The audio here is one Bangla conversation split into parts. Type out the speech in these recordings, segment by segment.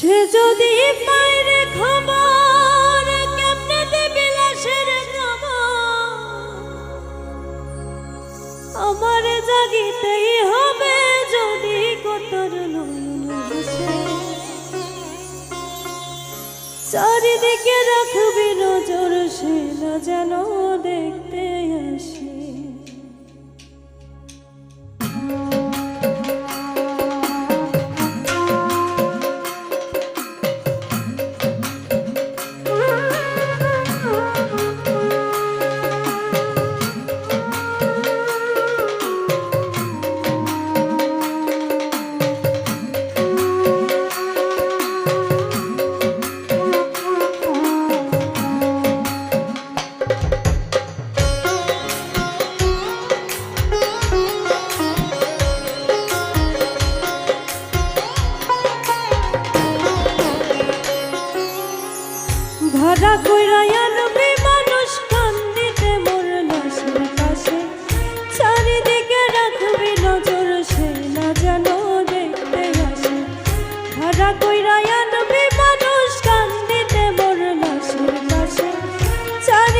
সে যদি মায়ের খবর, কেমনে দেবে লাশের আমার জাগিতেই হবে যদি কতর। চারিদিকে রাখবি নজর, সে না যেন দেখতে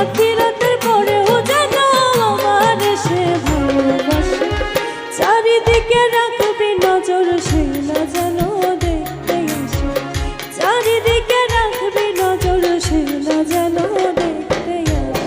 আখিরাতের পরেও যেন আমার সে ভালোবাসে চারিদিকে রাখবি নজর, সে না যেন দেখতে আসে চারিদিকে রাখবি নজর, সে না যেন দেখতে আসে